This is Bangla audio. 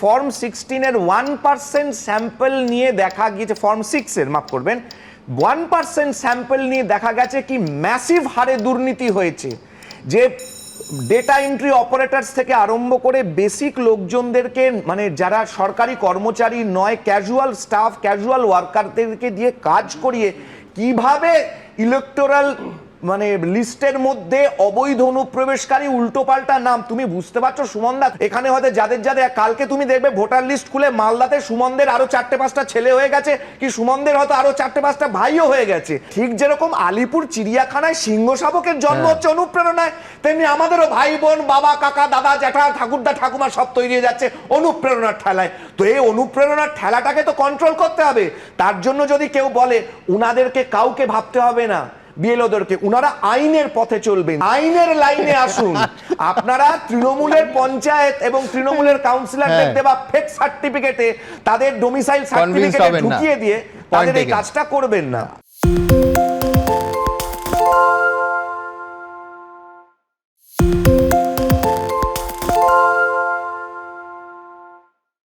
ফর্ম সিক্সটিনের ওয়ান পার্সেন্ট স্যাম্পল নিয়ে দেখা গিয়েছে ফর্ম সিক্সের মাফ করবেন ওয়ান পার্সেন্ট স্যাম্পল নিয়ে দেখা গেছে কি ম্যাসিভ হারে দুর্নীতি হয়েছে, যে ডেটা এন্ট্রি অপারেটরস থেকে আরম্ভ করে বেসিক লোকজনদেরকে মানে যারা সরকারি কর্মচারী নয় ক্যাজুয়াল স্টাফ ক্যাজুয়াল ওয়ার্কারদেরকে দিয়ে কাজ করিয়ে কীভাবে ইলেকটোরাল মানে লিস্টের মধ্যে অবৈধ অনুপ্রবেশকারী উল্টোপাল্টা নাম। তুমি বুঝতে পারছ সুমনদা এখানে হয়তো যাদের যাদের কালকে তুমি দেখবে ভোটার লিস্ট খুলে মালদাতে সুমনদের আরও চারটে পাঁচটা ছেলে হয়ে গেছে কি সুমনদের হয়তো আরও চারটে পাঁচটা ভাইও হয়ে গেছে। ঠিক যেরকম আলিপুর চিড়িয়াখানায় সিংহ শাবকের জন্ম হচ্ছে অনুপ্রেরণায় তেমনি আমাদেরও ভাই বোন বাবা কাকা দাদা জ্যাঠা ঠাকুরদা ঠাকুমা সব তৈরি হয়ে যাচ্ছে অনুপ্রেরণার ঠেলায়। তো এই অনুপ্রেরণার ঠেলাটাকে তো কন্ট্রোল করতে হবে। তার জন্য যদি কেউ বলে উনাদেরকে কাউকে ভাবতে হবে না। বিএলওদেরকে উনারা আইনের পথে চলবেন। আইনের লাইনে আসুন। আপনারা তৃণমূলের পঞ্চায়েত এবং তৃণমূলের কাউন্সিলরদের দেখতে দেওয়া ফেক সার্টিফিকেটে তাদের ডোমিসাইল সার্টিফিকেটে ঢুকিয়ে দিয়ে তাদের এই কাজটা করবেন না।